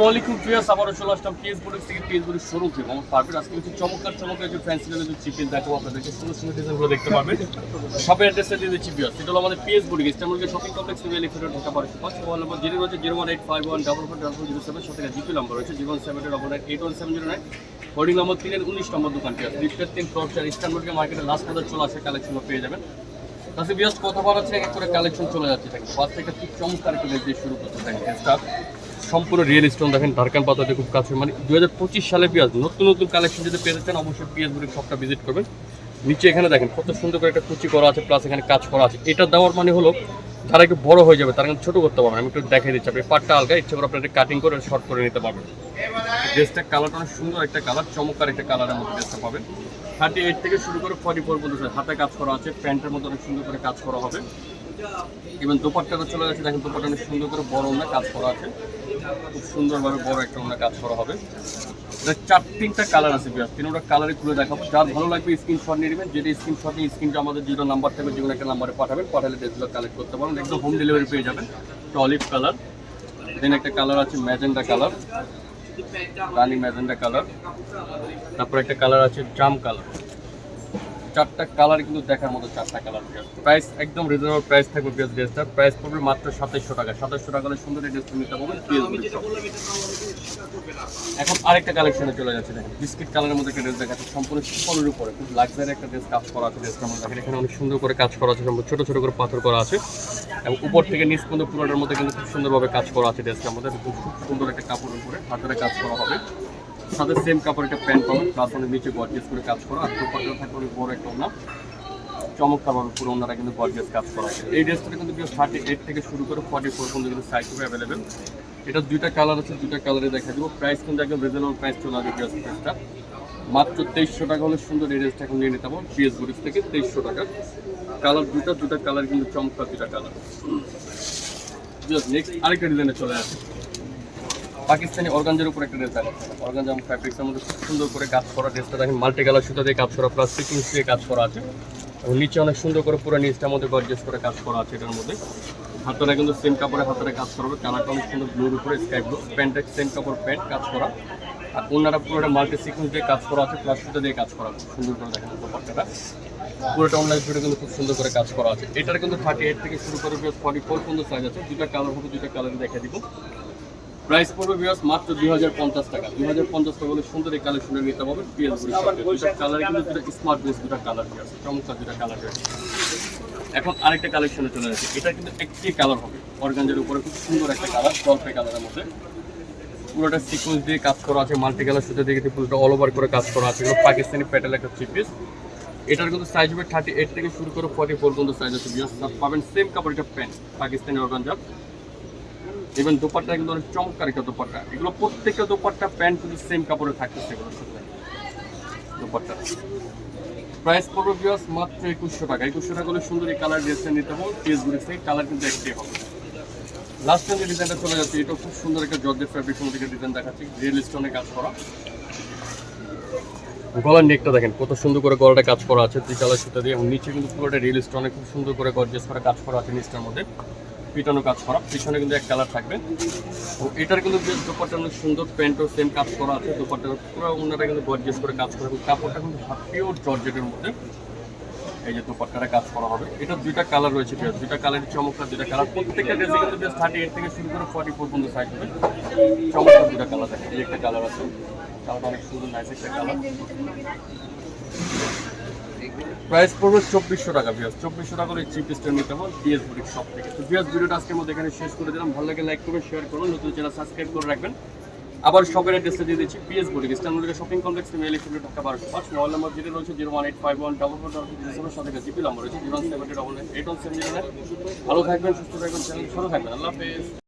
ওয়ালাইকুম ফিয়াস আবারও চলে আসলাম পিএস বুটিক থেকে। পিএস বুটিক শোরুম থেকে আমার পারফেক্ট আজকে হচ্ছে চমৎকার চমৎকার যে ফ্যান্সি যে চিকেন দেখাবো আপনাদেরকে। সুন্দর সুন্দর ডিজাইনগুলো দেখতে পারবেন। শপের অ্যাড্রেসটা দিয়ে দিচ্ছি বিয়াস এটা হলো আমাদের পিএস বুটিক ইস্টামুলকে শপিং কমপ্লেক্স থেকে এলিফেন্ট ঢাকা বারোশো পাঁচ মোবাইল নম্বর জিরো রয়েছে, zero one eight five one double four double zero seven. সাথে জিপি নম্বর রয়েছে জীবন seven double nine, eight one seven zero nine. Hoarding number তিনের উনিশ নম্বর দোকান পিয়াস লিফটের তিন ফ্লোর চার ইস্টানবুর্গে মার্কেটে লাস্ট পর্যন্ত চলে আসে কালেকশনও পেয়ে যাবেন। তাতে বিয়াস কথা বলা হচ্ছে এক করে কালেকশন চলে যাচ্ছে। থাকে ফার্স্ট থেকে খুব চমৎকার একটা দিয়ে শুরু করতে থাকে স্টাফ সম্পূর্ণ রিয়েল স্টোন দেখেন ধারকান পাতাতে খুব কাছে মানে দু হাজার পঁচিশ সালে পেঁয়াজ, নতুন নতুন কালেকশন যদি পেতে চান, অবশ্যই পেঁয়াজ বুড়ি শপটা ভিজিট করবেন। নিচে এখানে দেখেন, কত সুন্দর করে একটা কুচি করা আছে প্লাস এখানে কাজ করা আছে। এটা দেওয়ার মানে হলো, যারা একটু বড় হয়ে যাবে, তারা কিন্তু ছোট করতে পারবেন আমি একটু দেখাই দিচ্ছি, আপনি পাটটা আলগা ইচ্ছে করে আপনার কাটিং করে শর্ট করে নিতে পারবেন। ড্রেসটা কালারটা অনেক সুন্দর একটা কালার চমৎকার একটা কালারের মধ্যে ড্রেসটা পাবেন। থার্টি এইট থেকে শুরু করে ফর্টি ফোর পর্যন্ত হাতে কাজ করা আছে, প্যান্টের মধ্যে অনেক সুন্দর করে কাজ করা হবে। এবং দোপাট্টাটা চলে যাচ্ছে দেখেন দোপাট্টা অনেক সুন্দর করে বড় ওনা কাজ করা আছে। খুব সুন্দরভাবে বড় একটা ওনা কাজ করা হবে। চার, তিনটা কালার আছে বিয়ার তিনটা কালারে খুলে দেখাবো। যার ভালো লাগবে স্ক্রিনশট নিয়ে নেবেন। যেটা স্ক্রিনশট নিয়ে স্ক্রিনটা আমাদের যেটা নাম্বার থাকবে। যে কোনো একটা নাম্বারে পাঠাবেন, পাঠালে ড্রেসগুলো কালেক্ট করতে পারবেন। একদম হোম ডেলিভারি পেয়ে যাবেন। একটা অলিভ কালার দেন একটা কালার আছে ম্যাজেন্ডা কালার রানি ম্যাজেন্ডা কালার তারপর একটা কালার আছে জাম কালার চারটা কালার কিন্তু দেখার মতো চারটা কালার প্রাইস একদম রিজনেবল প্রাইস থাকবে পিএস ড্রেসটা প্রাইস পড়বে মাত্র সাতাইশশো টাকা। সাতাইশশো টাকা হলে সুন্দর এই ড্রেসটা নিতে পারবেন এখন আরেকটা কালেকশনে চলে যাচ্ছে দেখেন। বিস্কিট কালারের মধ্যে একটা ড্রেস দেখাচ্ছে সম্পূর্ণ শিফনের উপরে। খুব লাক্সারি একটা ড্রেস কাজ করা আছে ড্রেসটার মধ্যে দেখেন। এখানে অনেক সুন্দর করে কাজ করা আছে ছোট ছোট করে পাথর করা আছে। এবং উপর থেকে নিচ পর্যন্ত পুরোটার মধ্যে কিন্তু খুব সুন্দরভাবে কাজ করা আছে ড্রেসটার মধ্যে খুব সুন্দর একটা কাপড়ের উপরে হাতের কাজ করা হবে। সাথে সেম কাপড়, একটা প্যান্ট পাবেন প্লাস অনেক নিচে গর্জিয়াস করে কাজ করা, আর দুপাট্টা থাকবে অনেক বড় একটা ওনা চমৎকারভাবে পুরো ওনারা কিন্তু গর্জিয়াস কাজ করা এই ড্রেসটা কিন্তু থার্টি এইট থেকে শুরু করে ফর্টি ফোর পর্যন্ত কিন্তু সাইজ হবে অ্যাভেলেবেল এটা দুইটা কালার আছে, দুইটা কালারে দেখা দিব। প্রাইস কিন্তু একদম রিজনেবল প্রাইস চলে আসবে ড্রেস প্রাইসটা মাত্র তেইশশো টাকা হলে সুন্দর এই ড্রেসটা এখন নিয়ে নিতে পারব পিএস বুরিস থেকে তেইশশো টাকা। কালার দুটা দুটা কালার কিন্তু চমৎকার দুটা কালার নেক্সট আরেকটা ডিজাইনে চলে আসে। পাকিস্তানি অর্গানজের উপর একটা ড্রেস দেখাচ্ছে অর্গানজাম ফ্যাব্রিক্সের মধ্যে খুব সুন্দর করে কাজ করা ড্রেসটা দেখেন মাল্টি কালার সুতা দিয়ে কাজ করা, প্লাস সিকুয়েন্স দিয়ে কাজ করা আছে। এবং নিচে অনেক সুন্দর করে পুরো নিচটার মধ্যে গর্জেস করে কাজ করা আছে এটার মধ্যে। হাতটা কিন্তু সেম কাপড়ে হাতরে কাজ করা হবে। কালারটা অনেক সুন্দর ব্লুর উপরে স্কাই ব্লু প্যান্টটা সেম কাপড় প্যান্ট কাজ করা। আর ওনারা পুরোটা মাল্টি সিকুয়েন্স দিয়ে কাজ করা আছে প্লাস সুতা দিয়ে কাজ করা আছে। সুন্দর করে দেখেন দোপাট্টাটা। পুরোটা অনলাইন জুড়ে কিন্তু খুব সুন্দর করে কাজ করা আছে। এটার কিন্তু থার্টি এইট থেকে শুরু করে ফর্টি ফোর পর্যন্ত সাইজ আছে। দুটা কালার হবে দুটা কালারে দেখা দিব। প্রাইস পড়বে বিয়াস মাত্র দুই হাজার পঞ্চাশ টাকা। দুই হাজার পঞ্চাশ টাকা হলে সুন্দর এই কালেকশনে নিতে পারবে দুটা কালার কিন্তু দুটা স্মার্ট ড্রেস দুটা কালার আছে চমৎকার দুটা কালার এখন আরেকটা কালেকশনে চলে যাচ্ছে। এটা কিন্তু একটি কালার হবে। অর্গানজের উপরে খুব সুন্দর একটা কালার জলপাই কালারের মধ্যে। পুরোটা সিকুয়েন্স দিয়ে কাজ করা আছে মাল্টি কালার সুতো দিয়ে পুরোটা অল ওভার করে কাজ করা আছে। এগুলো পাকিস্তানি প্যাটেল একটা থ্রি পিস এটার কিন্তু সাইজ হবে থার্টি এইট থেকে শুরু করে ফর্টি ফোর পর্যন্ত সাইজ আছে বিয়াস পাবেন সেম কাপড় একটা প্যান্ট পাকিস্তানি অর্গানজাব ইভেন দোপাট্টা কিন্তু অনেক চমৎকার একটা দোপাট্টা। এগুলো প্রত্যেকটা দোপাট্টা প্যান্ট কিন্তু সেম কাপড়ে থাকতেছে সাথে দোপাট্টা। প্রাইস পড়বে বিয়াস মাত্র একুশশো টাকা। একুশশো টাকা হলে সুন্দর এই কালার ড্রেসটা নিতে হবে ঘুরে থেকে কালার কিন্তু একটাই হবে। লাস্ট টাইম যে ডিজাইনটা চলে যাচ্ছে এটা খুব সুন্দর একটা জর্জের ফ্যাব্রিক মধ্যে ডিজাইন দেখাচ্ছি। রিয়েল স্টোনে কাজ করা। গলার নেকটা দেখেন, কত সুন্দর করে গলাটা কাজ করা আছে দুই সুতা দিয়ে। এবং নিচে কিন্তু পুরোটা রিয়েল স্টোনে খুব সুন্দর করে গর্জেস করে কাজ করা আছে নিচটার মধ্যে। পিটানো কাজ করা, পিছনে কিন্তু এক কালার থাকবে। ও এটার কিন্তু বেশ দোপাট্টা অনেক সুন্দর প্যান্টও সেম কাজ করা আছে, দোপাট্টা পুরো ওনারা কিন্তু গর্জেস করে কাজ করে, এবং কাপড়টা কিন্তু পিওর জর্জেটের মধ্যে এই যে দোপাট্টাটা কাজ করা হবে। এটা দুইটা কালার রয়েছে বেশ দুইটা কালারের চমৎকার, দুইটা কালার। প্রত্যেকটা ড্রেসে কিন্তু বেশ থার্টি এইট থেকে শুরু করে ফর্টি ফোর পর্যন্ত সাইজ হবে। চমৎকার দুইটা কালার থাকে এই একটা কালার আছে। কালারটা অনেক সুন্দর নাইস একটা কালার। প্রাইস পড়বে চব্বিশশো টাকা বিয়াস চব্বিশশো টাকা করে স্টোর নিতে হবে বিএস বুটিক শপ থেকে। তো বিয়াস ভিডিওটা আজকের মধ্যে এখানে শেষ করে দিলাম। ভালো লাগে লাইক করবেন শেয়ার করুন নতুন চ্যানেল সাবস্ক্রাইব করে রাখবেন। আবার শপের অ্যাড্রেসটা দিয়ে দিচ্ছি PS boutique ইস্টানবুলিকে shopping complex mail express Dhaka বারোশো পাঁচ। মোবাইল নম্বর যেটা রয়েছে zero one eight five one double four double zero সাথে জিপি নাম্বার রয়েছে zero one seven double eight one seven ভালো থাকবেন, সুস্থ থাকবেন চ্যানেল ছোটো থাকবেন। আল্লাহ